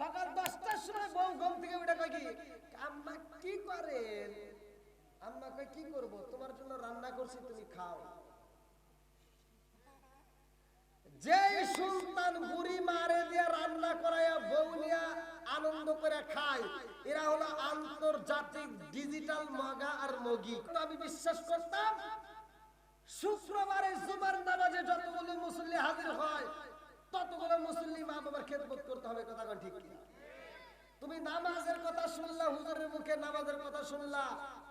সকাল দশটার সময় বউ ঘুম থেকে উঠে কয় কি, আম্মা কি করেন? আম্মা কয়, কি করব? তোমার জন্য রান্না করছি, তুমি খাও। যে সুলতান বুড়ি মারে দিয়ে রান্না করাইয়া বউ নিয়া আনন্দ করে খায়, এরা হলো আন্তর্জাতিক ডিজিটাল মগা আর মগি। আমি বিশ্বাস করতাম, শুক্রবারে জুমার নামাজে যতগুলো মুসল্লি হাজির হয় ততগুলো মুসল্লি মা বাবার খেদমত করতে হবে, কথা ঠিক কিনা? তুমি নামাজের কথা শুনলা, হুজুরের মুখে নামাজের কথা শুনলা,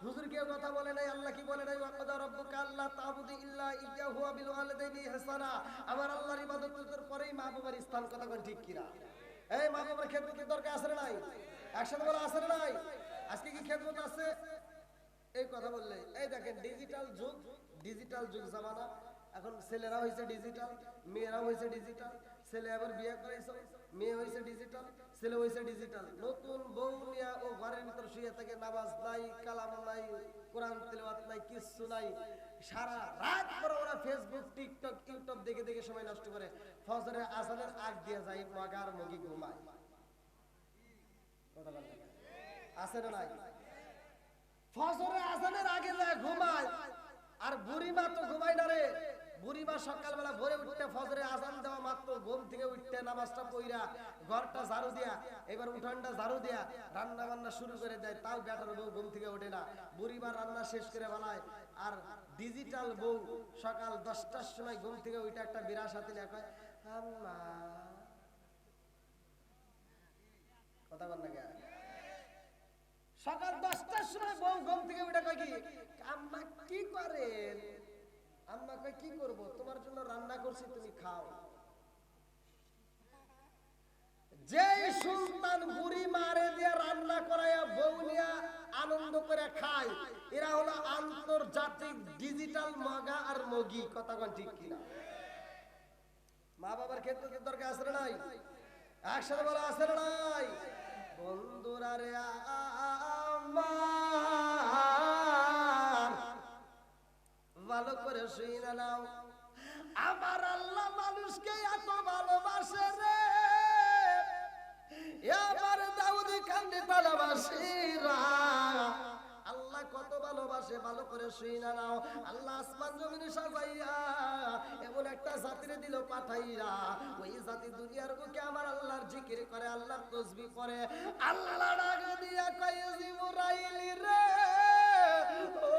হুজুর কেউ কথা বলে নাই, আল্লাহ কি বলে নাই? ওয়াকাদা রাব্বুকা আল্লাহ তা'বুদু ইল্লা ইয়্যাহু ওয়া বিল ওয়ালিদাইনি ইহসানা। আমার আল্লাহর ইবাদত করতে পরেই মা বাবার স্থান, কথা কোন ঠিক কিনা? এই মা বাবার খেদমতের দরকার আছে নাই? একসাথে বলা আছে নাই? আজকে কি খেদমত আছে? এই কথা বললে, এই দেখেন ডিজিটাল যুগ ডিজিটাল যুগ জামানা। এখন ছেলেরা হয়েছে ডিজিটাল মেয়েরাও হয়েছে ডিজিটাল ছেলে আবার বিয়ে করাইছে, মেয়ে হয়েছে ডিজিটাল ছেলে হয়েছে ডিজিটাল নতুন বউ নিয়া ও ঘরের ভিতর শুয়ে থাকে, নামাজ নাই, কালাম নাই, কোরআন তেলাওয়াত নাই, কিচ্ছু নাই। সারা রাত করে ওরা ফেসবুক টিকটক ইউটিউব দেখে দেখে সময় নষ্ট করে। ফজরের আসানের আগ দিয়ে যায়, মাগার মগি ঘুমায়। কথা বলেন। আছে না নাই? ফজরের আজানের আগে যায়, ঘুমায়। আর বুড়িমা তো ঘুমায় না রে। বুড়িমা সকালবেলা ভোরে উঠতে ফজরে আজান দেওয়া মাত্র, ঘুম থেকে উঠতে নামাজটা পইরা ঘরটা ঝাড়ু দিয়া, এবার উঠানটা ঝাড়ু দিয়া রান্না বান্না শুরু করে দেয়, তাও বেটার বউ ঘুম থেকে ওঠে না। বুড়িমা রান্না শেষ করে বেলায় আর ডিজিটাল বউ সকাল দশটার সময় ঘুম থেকে উঠে একটা বিরাট সাথে লেখা আম্মা। কথা বল না কেন? সকাল দশটার সময় বউ ঘুম থেকে উঠে কয় কি, আম্মা, কি করেন? আম্মা কয় কি করব? তোমার জন্য রান্না করছি, তুমি খাও। যে সুলতান বুড়ি মারে দিয়ে রান্না করাইয়া আনন্দ করে খায়, এরা হলো আন্তর্জাতিক ডিজিটাল মগা আর মগি। কথা ঠিক কিনা? মা বাবার ক্ষেত্রে দরকার আছে না নাই? একসাথে না নাই? বন্ধুরা রে ভালো করে শুই না নাও। আমার আল্লাহ মানুষকে এত ভালোবাসে রে। আমার দাউদি কান্দে ভালোবাসিরা। আল্লাহ কত ভালোবাসে, ভালো করে শুই না নাও। আল্লাহ আসমান সাজাইয়া এমন একটা জাতিরে দিল পাঠাইয়া ওই জাতি দুনিয়ার বুকে আমার আল্লাহর জিকির করে, আল্লাহর তসবি করে। আল্লাহ দিয়া কয় রে, ও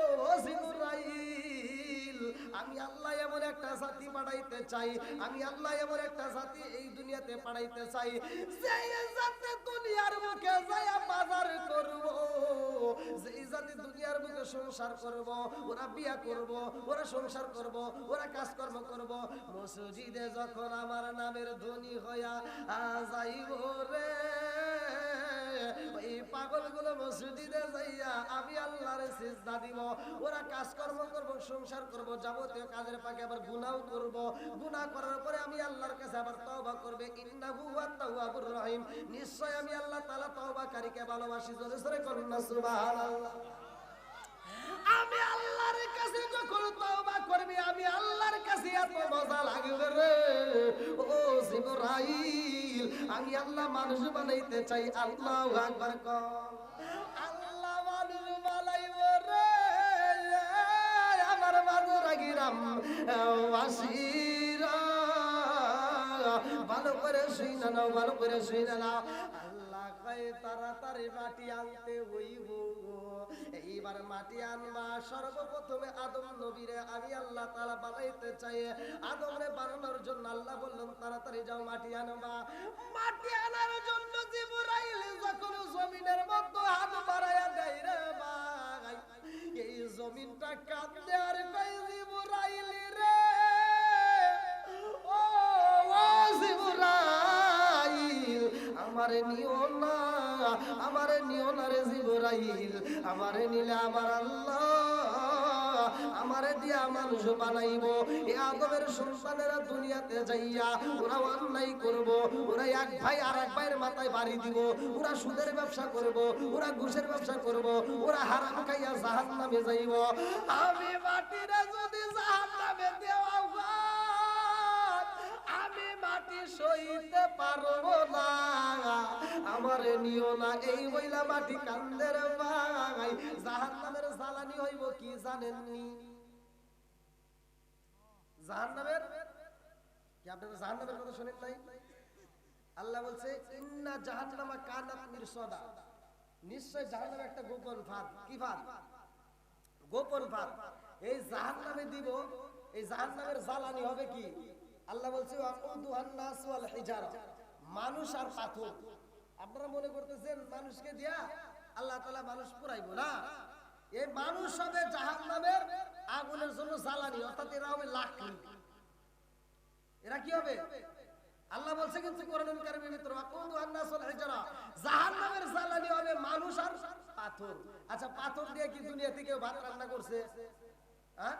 আল্লাহ এমন একটা পাঠাইতে চাই, আমি আল্লাহ এমন একটা এই দুনিয়াতে পাঠাইতে চাই জাতি দুনিয়ার মুখে বাজার করব, যেই জাতি দুনিয়ার মুখে সংসার করব, ওরা বিয়া করব, ওরা সংসার করব, ওরা কাজকর্ম করব, মসজিদে যখন আমার নামের ধ্বনি হইয়া যাইব রে। আমি সিজদা দিব। ওরা কাজকর্ম করব, সংসার করব, যাবতীয় কাজের পাকে আবার গুনাও করব। গুনাহ করার পরে আমি আল্লাহর কাছে আবার তওবা করবে। ইন্নাহু ওয়াত তাওয়াবুর রহিম। নিশ্চয় আমি আল্লাহ তাআলা তওবাকারীকে ভালোবাসি, জোরে জোরে করুন না, সুবহানাল্লাহ। আমি আল্লাহর কাছে যখন তওবা করবি, আমি আল্লাহর কাছে এত মজা লাগবে রে। ও জিবরাইল, আমি আল্লাহ মানুষ বানাইতে চাই, আল্লাহু আকবার কর রাগিরাম আসিরা ভালো করে শুই ভালো করে শুই তাড়াতাড়ি মাটি আনতে হইব এইবার মাটি আনবা, সর্বপ্রথমে আদম নবীরে আমি আল্লাহ তাআলা বানাইতে চাই। আদমরে বানানোর জন্য আল্লাহ বললেন, তাড়াতাড়ি যাও মাটি আনবা। মাটি আনার জন্য জিবরাইল যখন জমিনের মধ্যে হাত বাড়ায়া দেয় রে ভাই এই জমিনটা কাঁদতে আর কই রে। ও নিও না, আমারে নিও না রে জিবরাইল আমারে নিলে আমার আল্লাহ আমারে দিয়া মানুষ বানাইব। এ আদমের সন্তানেরা দুনিয়াতে যাইয়া ওরা অন্যায় করব। ওরা এক ভাই আর এক ভাইয়ের মাথায় বাড়ি দিব। ওরা সুদের ব্যবসা করব ওরা ঘুষের ব্যবসা করব ওরা হারাম খাইয়া জাহান নামে যাইব। আমি মাটিরা যদি জাহান নামে দেওয়া হয়, মাটি সইতে পারব না। আমারে নিও না এই মহিলা মাটি কান্দের ভাই জাহান্নামের জ্বালানি হইব কি জানেননি জাহান্নামের? কি আপনারা জাহান্নামের কথা শুনেন নাই? আল্লাহ বলছে, ইন্না জাহান্নামা কানাত মিরসাদা। নিশ্চয় জাহান্নামে একটা গোপন ফাঁদ। কি ফাঁদ? গোপন ফাঁদ। এই জাহান্নামে দিব, এই জাহান্নামের জ্বালানি হবে কি? আল্লাহ বলছে মানুষ আর পাথর। আপনারা মনে করতেছেন মানুষকে দিয়া আল্লাহ তাআলা মানুষ পুরাইবো না? এই মানুষ হবে জাহান্নামের আগুনের জন্য জ্বালানি, অর্থাৎ এরা হবে লাকড়ি। এরা কি হবে? আল্লাহ বলছে কিন্তু মানুষ আর পাথর। আচ্ছা পাথর দিয়ে কি দুনিয়া থেকে ভাত রান্না করছে? হ্যাঁ?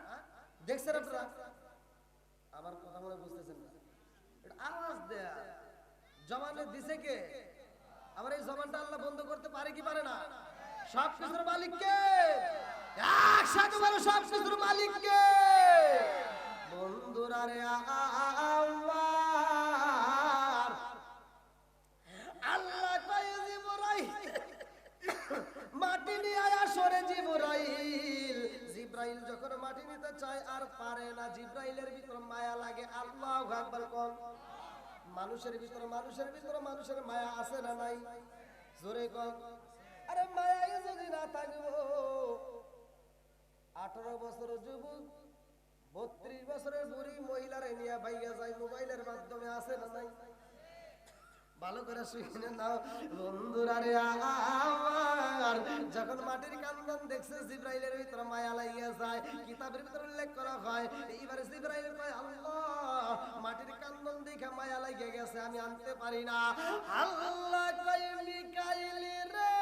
দেখছেন আপনারা? আমার কথা মনে বুঝতেছেন না। এটা আওয়াজ দেয়া। জমানে দিছে কে? আমার এই জমানটা আল্লাহ বন্ধ করতে পারে কি পারে না? সব কিছুর মালিক কে? একসাথে বলো, সব কিছুর মালিক কে? বন্ধুরা রে আমার যখন মাটি নিতে চায় আর পারে না। জিব্রাইলের ভিতর মায়া লাগে। আল্লাহ আকবার কোন? মানুষের ভিতর মানুষের ভিতর মানুষের মায়া আছে না নাই? জোরে কোন? আরে মায়াই যদি না থাকব। আঠারো বছর যুবক, বত্রিশ বছরের বুড়ি মহিলারে নিয়ে ভাইয়া যায়, মোবাইলের মাধ্যমে আছে না নাই? ভালো করে শুনে নাও বন্ধুরা রে আমার। যখন মাটির কান্দন দেখছে, জিব্রাইলের ভিতরে মায়া লাগিয়া যায়, কিতাবের ভিতরে উল্লেখ করা হয়, এইবারে জিব্রাইল কয়, আল্লাহ, মাটির কান্দন দেখে মায়া লাগিয়ে গেছে, আমি আনতে পারি না। আল্লাহ কয়, মিকাইল রে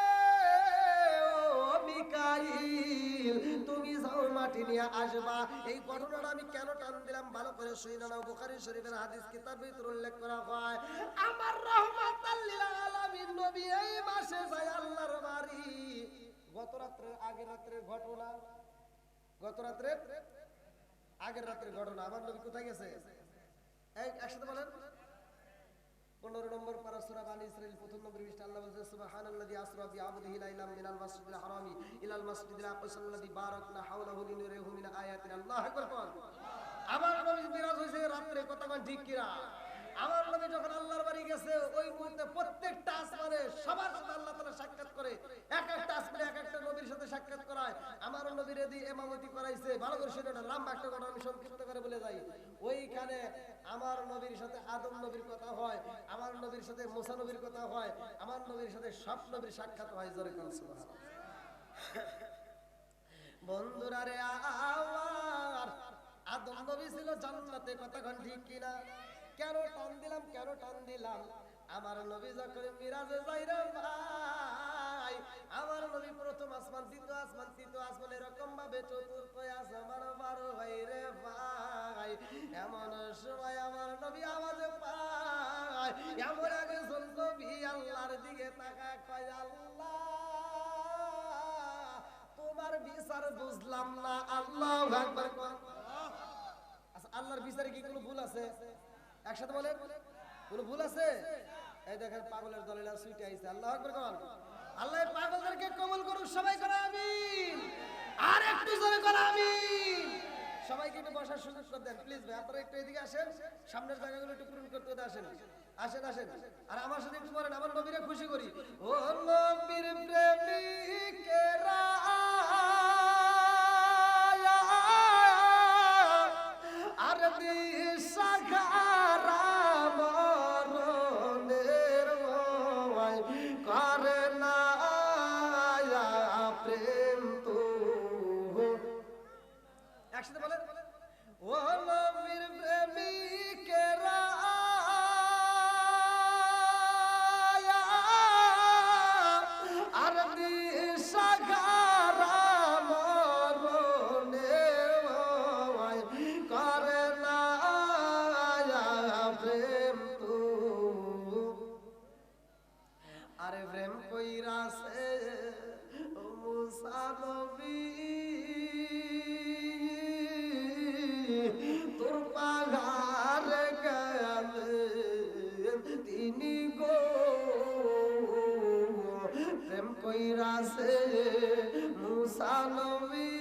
মিকাইল তুমি যাও মাটি নিয়ে আসবা। এই ঘটনাটা আমি কেন টান দিলাম? ভালো করে শুনে নাও। বুখারী শরীফের হাদিস কিতাবের ভিতরে উল্লেখ করা হয়, আমার রহমাতাল লিল আলামিন নবী এই মাসে যায় আল্লাহর বাড়ি। গত রাত্রে, আগের রাত্রের ঘটনা? গত রাত্রে? আগের রাত্রের ঘটনা। আমার নবী কোথায় গেছে? একসাথে বলেন। পনেরো নম্বর পারা সূরা বানি ইসরাইল প্রথম নম্বর পৃষ্ঠা, আল্লাহ বলছে সুবহানাল্লাযী আসরা বিআবদিহি লাইলাম মিনাল মাসজিদিল হারামি ইলাল মাসজিদিল আকসাল্লাযী বারাকনা হাওলাহু লিনুরিহু মিন আয়াতিনা। আল্লাহু আকবার আমার নবী মিরাজ হইছে রাত্রে কতক্ষণ ঠিক কিরা আমার নবী যখন আল্লাহর বাড়ি গেছে, ওই মুহূর্তে প্রত্যেকটা আসমানে সবার সাথে আল্লাহ তাআলা সাক্ষাৎ করে। এক একটা আসমানে এক একটা সাক্ষাৎ করায়। আমার নবীর এদি ইমামতি করাইছে। ভালো করে শুনে লম্বা একটা কথা আমি সংক্ষিপ্ত করে বলে যাই। ওইখানে আমার নবীর সাথে আদম নবীর কথা হয়, আমার নবীর সাথে মুসা নবীর কথা হয়, আমার নবীর সাথে সব নবীর সাক্ষাৎ হয়, জোরে কোন বন্ধুরা রে, আমার আদম নবী ছিল জান্নাতে কতক্ষণ ঠিক কিনা? কেন টান দিলাম, কেন টান দিলাম? আমার নবী যখন মিরাজে যাই রে ভাই। আমার নবী প্রথম আসমান, দ্বিতীয় আসমান, তৃতীয় আসমান, এরকম ভাবে চতুর্থ আসমান বারো ভাই রে ভাই। এমন সময় আমার নবী আওয়াজ পায়, এমন আগে নবী আল্লাহর দিকে তাকা কয়, আল্লাহ, তোমার বিচার বুঝলাম না, আল্লাহ আকবার। কর আচ্ছা আল্লাহর বিচারে কি কোনো ভুল আছে? একসাথে বলেন, কোনো ভুল আছে? এই দেখেন, পাগলের দলেরা সুইটে আইছে, আল্লাহ আকবার কর আল্লাহ পাগলদেরকে কবুল করুক, সবাই করে আমিন। আর একটু জোরে করে আমিন। সবাইকে একটু বসার সুযোগ করে দেন, প্লিজ ভাই, আপনারা একটু এদিকে আসেন, সামনের জায়গাগুলো একটু পূরণ করতে হতে আসেন। আসেন আসেন। আর আমার সাথে একটু বলেন আমার নবীরে খুশি করি। ও নবীর প্রেমিকেরা প্রেম কইরাছে মুসা নবী। তোর পাগার গেলে তিনি গো। কইরাছে মুসা নবী।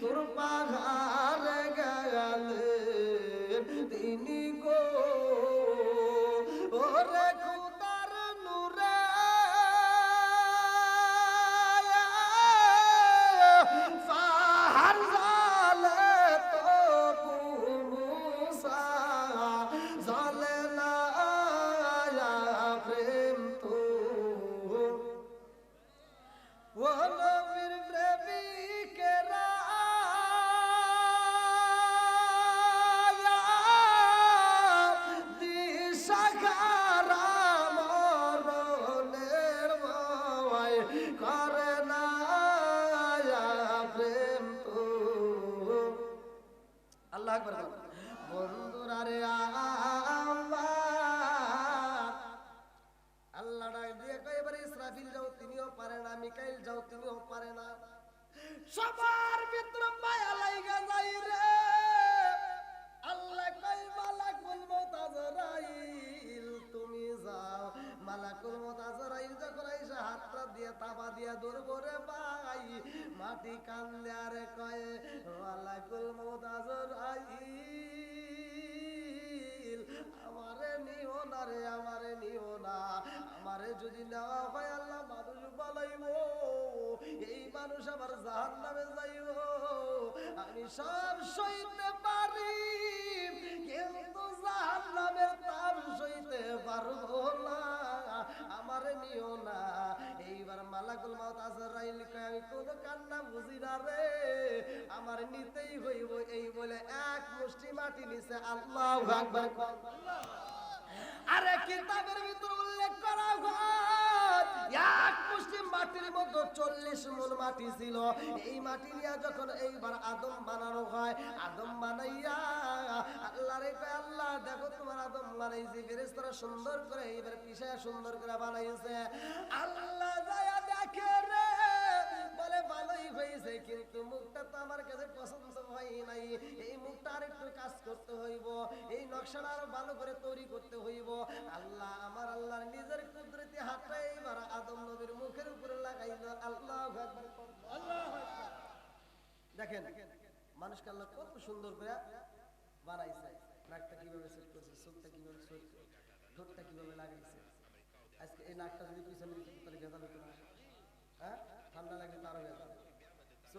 তোর পাহাড় মিকাইল যাও তিনিও পারে না। সবার ভিতরে মায়া লাইগা যাই রে। আল্লাহ কয়, মালাকুল মউত আজরাইল, তুমি যাও। মালাকুল মউত আজরাইল যখন আইসা হাতটা দিয়ে তাবা দিয়া ধরবো রে ভাই, মাটি কান্দে আর কয়, মালাকুল মউত আজরাইল। আমারে নিও না রে, আমারে নিও না। আমারে যদি নেওয়া হয় আল্লাহ মানুষ বলাইব এই মানুষ আমার জাহান নামে যাইব। আমি সব সইতে পারি, কিন্তু জাহান নামের তার সইতে পারব না। আমারে নিও না। এইবার মালাকুল মাউত আজরাইল কয়, আমি কোনো কান্না বুঝি না রে। আমার নিতেই হইব বলে, এক মুষ্টি মাটি নিছে আল্লাহ আকবার আরে কিতাবের ভিতর উল্লেখ করা এক মুসলিম মাটির মধ্যে মাটি ছিল। এই মাটি নিয়ে যখন এইবার আদম বানানো হয়, আদম বানাইয়া আল্লাহ রে আল্লাহ, দেখো তোমার আদম বানাইছি, ফেরেশতারা সুন্দর করে, এইবার পিছায় সুন্দর করে বানাইছে। আল্লাহ যায়া দেখে রে মুখটা তো আমার কাছে পছন্দ হয় নাই। এই মুখটা আর একটু কাজ করতে হইব, এই নকশাটা আরও ভালো করে তৈরি করতে হইব। আল্লাহ আমার নিজের কুদরতি হাতটা এইবার আদম নবীর মুখের উপরে লাগাইল। আল্লাহ দেখেন, মানুষকে আল্লাহ কত সুন্দর করে বানাইছে। নাকটা কীভাবে সেট করছে, চোখটা কীভাবে সেট ঠোঁটটা কীভাবে লাগাইছে। আজকে এই নাকটা যদি পিছনে হ্যাঁ? ঠান্ডা লাগলে তারও ভেজাল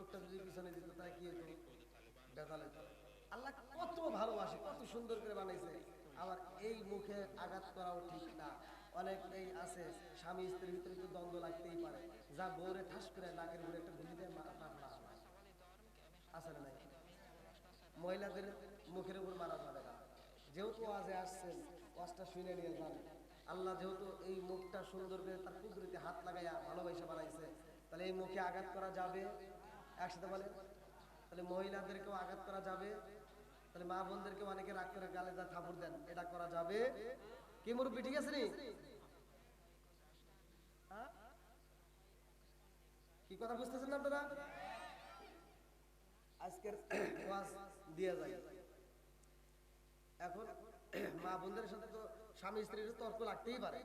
চোখটা যদি পিছনে কি হতো আল্লাহ কত ভালোবাসে, কত সুন্দর করে বানাইছে। আবার এই মুখে আঘাত করাও ঠিক না। আছে, স্বামী স্ত্রীর ভিতরে তো দ্বন্দ্ব লাগতেই পারে। যা ঠাস করে নাকের একটা দেয় নাই? মহিলাদের মুখের উপর মারা যাবে না। যেহেতু আজে আসছেন, ওয়াজটা শুনে নিয়ে যান। আল্লাহ যেহেতু এই মুখটা সুন্দর করে তার কুদরতে হাত লাগাইয়া ভালোবাসা বানাইছে, তাহলে এই মুখে আঘাত করা যাবে? একসাথে বলে তাহলে মহিলাদেরকেও আঘাত করা যাবে। তাহলে মা বোনদেরকে অনেকে রাগ করে গালে যা থাপুর দেন, এটা করা যাবে। কি মুরব্বী, ঠিক আছে নি? হ্যাঁ? কি কথা বুঝতেছেন আপনারা? আজকের দিয়ে যায় এখন মা বোনদের সাথে তো স্বামী স্ত্রীর তর্ক লাগতেই পারে।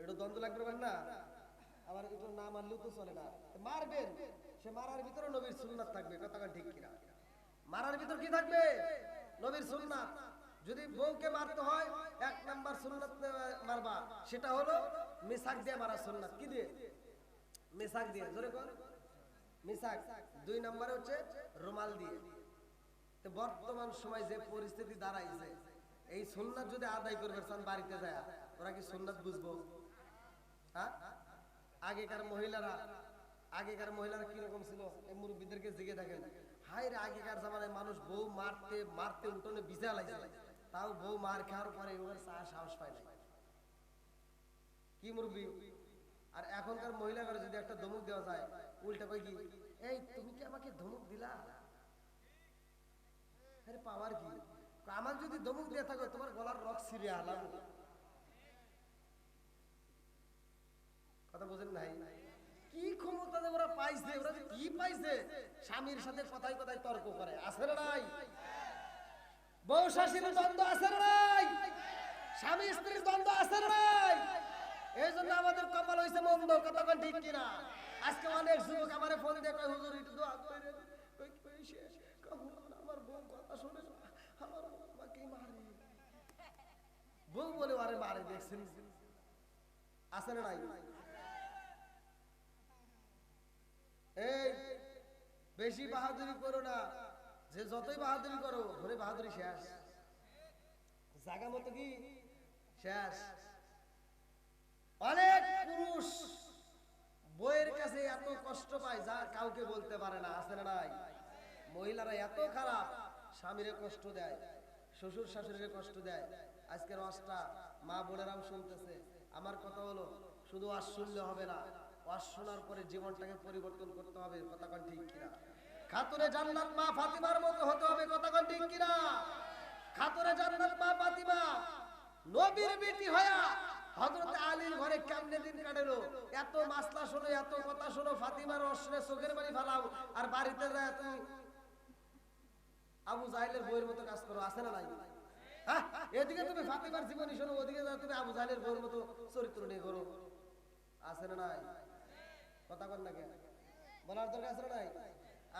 একটু দ্বন্দ্ব লাগবে না? আবার একটু না মানলেও তো চলে না। মারবেন, সে মারার ভিতরে নবীর সুন্নাত থাকবে, কথা ঠিক কিনা? মারার ভিতর কি থাকবে? নবীর সুন্নাত। যদি বউকে মারতে হয়, এক নাম্বার সুন্নাত মারবা। সেটা হলো মিসাক দিয়ে মারা সুন্নাত। কি দিয়ে? মিসাক দিয়ে, জোরে কর। মিসাক। দুই নম্বরে হচ্ছে রুমাল দিয়ে। তো বর্তমান সময় যে পরিস্থিতি দাঁড়াইছে, এই সুন্নাত যদি আদায় করবে বাড়িতে যায়, ওরা কি সুন্নাত বুঝব? হ্যাঁ? আগেকার মহিলারা আগেকার মহিলারা কীরকম ছিল? মুরব্বীদেরকে জিগে হাই রে আগেকার জামানায় মানুষ বউ মারতে মারতে উঠোনে বিজা লাগছে তাও বউ মার খাওয়ার পরে ওর চা সাহস পায় না কি মুরব্বী? আর এখনকার মহিলাদের যদি একটা ধমক দেওয়া যায়, উল্টা কই কি, এই, তুমি কি আমাকে ধমক দিলা? আরে পাওয়ার কি? আমার যদি ধমক দিয়ে থাকো, তোমার গলার রক সিরিয়া আলাম। কথা বোঝেন নাই? কি ক্ষমতা যে ওরা পাইছে, ওরা কি পাইছে, স্বামীর সাথে কথায় কথায় তর্ক করে, আছে নাই? বউ শাশুড়ির দ্বন্দ্ব আছে নাই? স্বামী স্ত্রীর দ্বন্দ্ব আছে নাই? এই জন্য আমাদের কপাল হয়েছে মন্দ কতক্ষণ ঠিক কিনা? আজকে অনেক যুবক আমার ফোন দিয়ে কয়, হুজুর, একটু দোয়া করে আমার বউ কথা শুনে আমার আমাকে মারে? বউ বলে, আরে মারে, দেখছেন? আছে নাই? এই, বেশি বাহাদুরি করো না। যে যতই বাহাদুরি করো ধরে বাহাদুরি শেষ। জায়গা মতো কি? শেষ। অনেক পুরুষ বইয়ের কাছে এত কষ্ট পায়, যা কাউকে বলতে পারে না না নাই? মহিলারা এত খারাপ, স্বামীরে কষ্ট দেয়, শ্বশুর শাশুড়িরে কষ্ট দেয়। আজকের ওয়াজটা মা বোনেরাও শুনতেছে। আমার কথা হলো, শুধু ওয়াজ শুনলে হবে না। শোনার পরে জীবনটাকে পরিবর্তন করতে হবে, কথা ঠিক কিনা? খাতুরে জান্নাত মা ফাতিমার মতো হতে হবে, কথা ঠিক কিনা? খাতুরে জান্নাত মা ফাতিমা, নবীর বেটি হয়া হযরত আলীর ঘরে কেমনে দিন কাটালো? এত মাসলা শোনো, এত কথা শোনো, ফাতিমার অশ্রে চোখের বাড়ি ফালাও, আর বাড়িতে যায় তুমি আবু জাহেলের বইয়ের মতো কাজ করো, আছে না নাই? এদিকে তুমি ফাতিমার জীবনী শোনো, ওদিকে যাও তুমি আবু জাহেলের বইয়ের মতো চরিত্র নিয়ে করো আছে না নাই? কথা কর না কেন? বলার দরকার আছে নাই?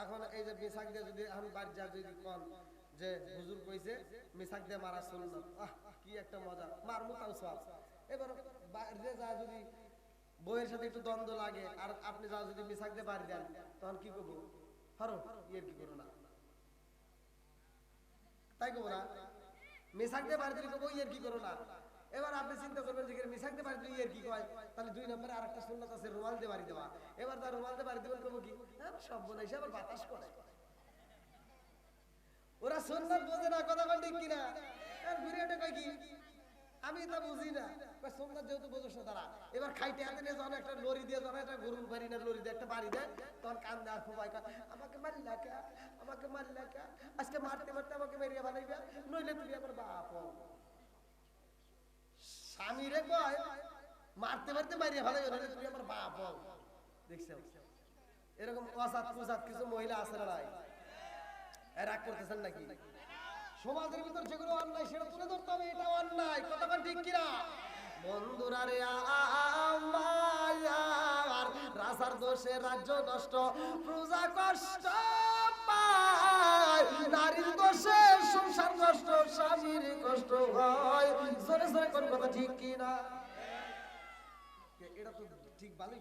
এখন এই যে মিসাক দিয়ে যদি, এখন বাড়ি যা যদি কন যে হুজুর কইছে মিসাক দিয়ে মারা শুনল আহ, কি একটা মজা। মারমু তাও সব এবার বাইরে যা যদি বইয়ের সাথে একটু দ্বন্দ্ব লাগে, আর আপনি যা যদি মিসাক দিয়ে বাড়ি দেন তখন কি করব? হরো ইয়ে কি করো না? তাই করব না? মিসাক দিয়ে বাড়ি দিলে কবো ইয়ের কি করো না? এবার আপনি চিন্তা করবেন যে মিসাক দিয়ে বাড়ি দিলে ইয়ের কি কয়? তাহলে দুই নম্বরে আর একটা সুন্নত আছে রুমাল দিয়ে বাড়ি দেওয়া। এবার তার রুমাল দিয়ে বাড়ি দেবেন কবো কি? হ্যাঁ সব বলে এসে আবার বাতাস করে। ওরা সুন্নত বোঝে না, কথা ঠিক কিনা? ঘুরে ওঠে কয় কি? আমি তা বুঝি না। সুন্নত যেহেতু বোঝো না তারা। এবার খাইতে হাতে নিয়ে যখন একটা লরি দিয়ে, যখন একটা গরুর বাড়ি না, লরি দিয়ে, একটা বাড়ি দেয়, তখন কান দেওয়ার খুব আমাকে মারিলা কে? আমাকে মারিলা কে? আজকে মারতে মারতে আমাকে মেরিয়ে বানাইবে? নইলে তুমি আমার বাপ কয়, মারতে মারতে মারিয়ে ভালো তুমি আমার বাপ দেখছ এরকম অসাত কিছু মহিলা আছে নাই? করতেছেন নাকি? সমাজের ভিতর যেগুলো অন্যায়, সেটা তুলে ধরতে হবে, এটা অন্যায়। কতক্ষণ ঠিক কিনা? বন্ধুরা রে আমার রাজার দোষে রাজ্য নষ্ট, প্রজা কষ্ট। নারীর দোষে সংসার নষ্ট, স্বামীর কষ্ট হয়। জোরে জোরে কথা ঠিক কিনা? এটা তো ঠিক ভালোই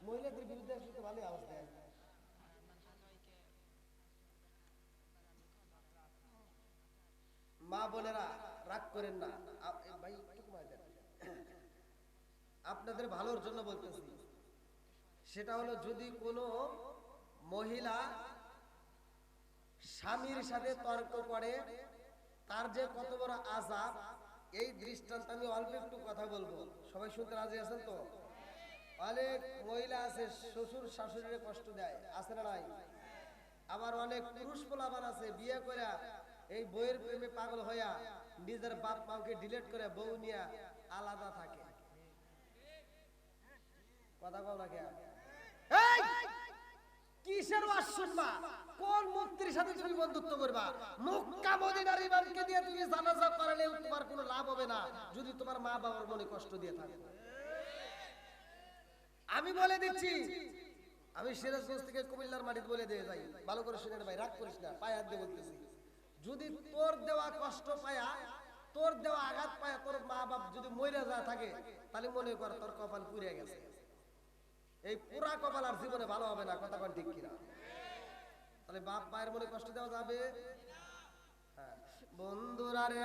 মহিলাদের বিরুদ্ধে আসলে ভালোই মা বোনেরা, রাগ করেন না। ভাই। আপনাদের ভালোর জন্য বলতেছি। সেটা হলো যদি কোনো মহিলা স্বামীর সাথে তর্ক করে, তার যে কত বড় আজাব এই দৃষ্টান্ত আমি অল্প একটু কথা বলব। সবাই শুনতে রাজি আছেন তো? অনেক মহিলা আছে, শ্বশুর শাশুড়ির কষ্ট দেয়, আছে না নাই? আবার অনেক পুরুষ পোলাপান আছে, বিয়ে করে এই বইয়ের প্রেমে পাগল হইয়া নিজের বাপ মাকে ডিলেট করে বউ নিয়ে আলাদা থাকে। কথা বল না কেন? কিসের ওয়াজ শুনবা? কোন মুক্তির সাথে তুমি বন্ধুত্ব করবা? মক্কা মদিনার ইমামকে দিয়ে তুমি জানাজা করালে তোমার কোনো লাভ হবে না, যদি তোমার মা বাবার মনে কষ্ট দিয়ে থাকে। আমি বলে দিচ্ছি, আমি সিরাজগঞ্জ থেকে কুমিল্লার মাটিতে বলে দিয়ে যাই। ভালো করে শুনে ভাই, রাগ করিস না, পায়ে হাত দিয়ে বলতেছি। যদি তোর দেওয়া কষ্ট পায়া, তোর দেওয়া আঘাত পায়া তোর মা বাপ যদি মরে যা থাকে, তাহলে মনে কর তোর কপাল পুড়ে গেছে। এই পুরা কপাল আর জীবনে ভালো হবে না, কথা কন ঠিক কিনা? তাহলে বাপ মায়ের মনে কষ্ট দেওয়া যাবে? হ্যাঁ। বন্ধুরা রে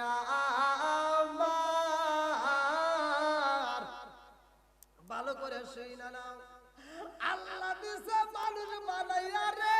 আমার, ভালো করে শুই না আল্লাহ দিছে মানুষ বানাইয়া রে।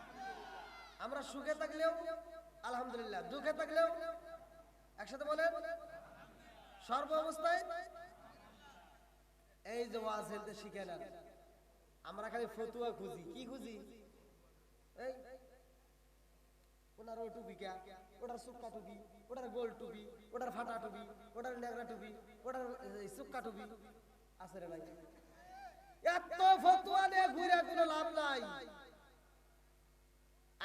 আমরা সুখে থাকলেও, আলহামদুলিল্লাহ দুঃখে থাকলেও, একসাথে বলেন, সর্ব অবস্থায় এই যে ওয়াজ হেলতে শিখে নেন আমরা খালি ফতুয়া খুঁজি, কি খুঁজি? এই, ওনার ও ওটার সুক্কা টুপি, ওটার গোল টুপি, ওটার ফাটা টুপি, ওটার ন্যাংরা টুপি, ওটার সুক্কা টুপি। আছে রে ভাই। এত ফতুয়া নিয়ে ঘুরে কোনো লাভ নাই।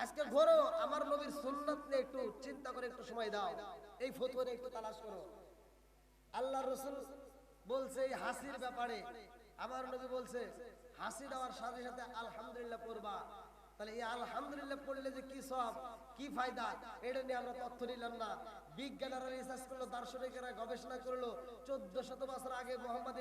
আজকে ঘোরো আমার নবীর সুন্নত নিয়ে একটু চিন্তা করে একটু সময় দাও। এই ফতুয়া একটু তালাশ করো। আল্লাহ রসুল বলছে এই হাসির ব্যাপারে। আমার নবী বলছে, হাসি দেওয়ার সাথে সাথে আলহামদুলিল্লাহ পড়বা। তাহলে এই আলহামদুলিল্লাহ পড়লে যে কি সব, কি ফায়দা? এটা নিয়ে আমরা তথ্য নিলাম না। বিজ্ঞানীরা রিসার্চ করল, দার্শনিকেরা গবেষণা করল চোদ্দ শত বছর আগে মোহাম্মদ